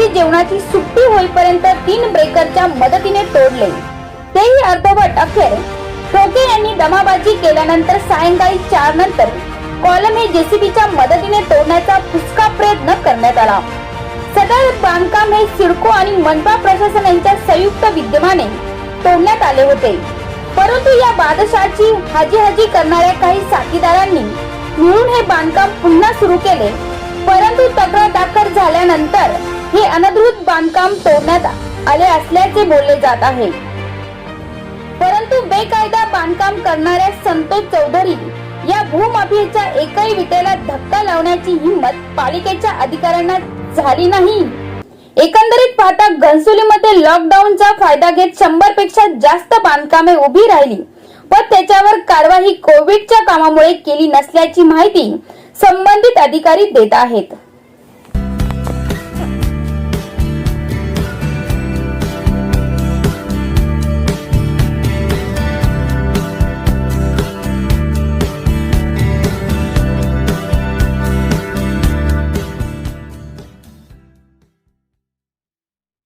संध्याकाळची सुट्टी होईपर्यंत तीन ब्रेकरच्या मदतीने तोडले. तेही अर्धवट अखेर ठोके यांनी दमाबाजी केल्यानंतर सायंकाळी चार नंतर कॉलम हे जेसीबीच्या मदतीने तोडण्याचा पुसका प्रयत्न करण्यात आला. सदर बांधकाम हे सिडको आणि मनपा प्रशासन यांच्या संयुक्त विद्यमाने तोडण्यात आले होते. परंतु या बादशाची हाजी हाजी करणाऱ्या काही साथीदारांनी मिळून हे बांधकाम पुन्हा सुरू केले. परंतु तक्रार दाखल झाल्यानंतर हे अनधिकृत बांधकाम तोडण्यात आले असल्याचे बोलले जात आहे. परंतु बेकायदा बांधकाम करणाऱ्या संतोष चौधरी या भूमाफियाच्या एकही विटेला धक्का लावण्याची हिंमत पालिकेच्या अधिकाऱ्यांना झाली नाही. एकंदरीत पाहता घनसोलीमध्ये लॉकडाऊनचा फायदा घेत शंभरपेक्षा जास्त बांधकामे उभी राहिली व त्याच्यावर कारवाई कोविडच्या कामामुळे केली नसल्याची माहिती संबंधित अधिकारी देत आहेत.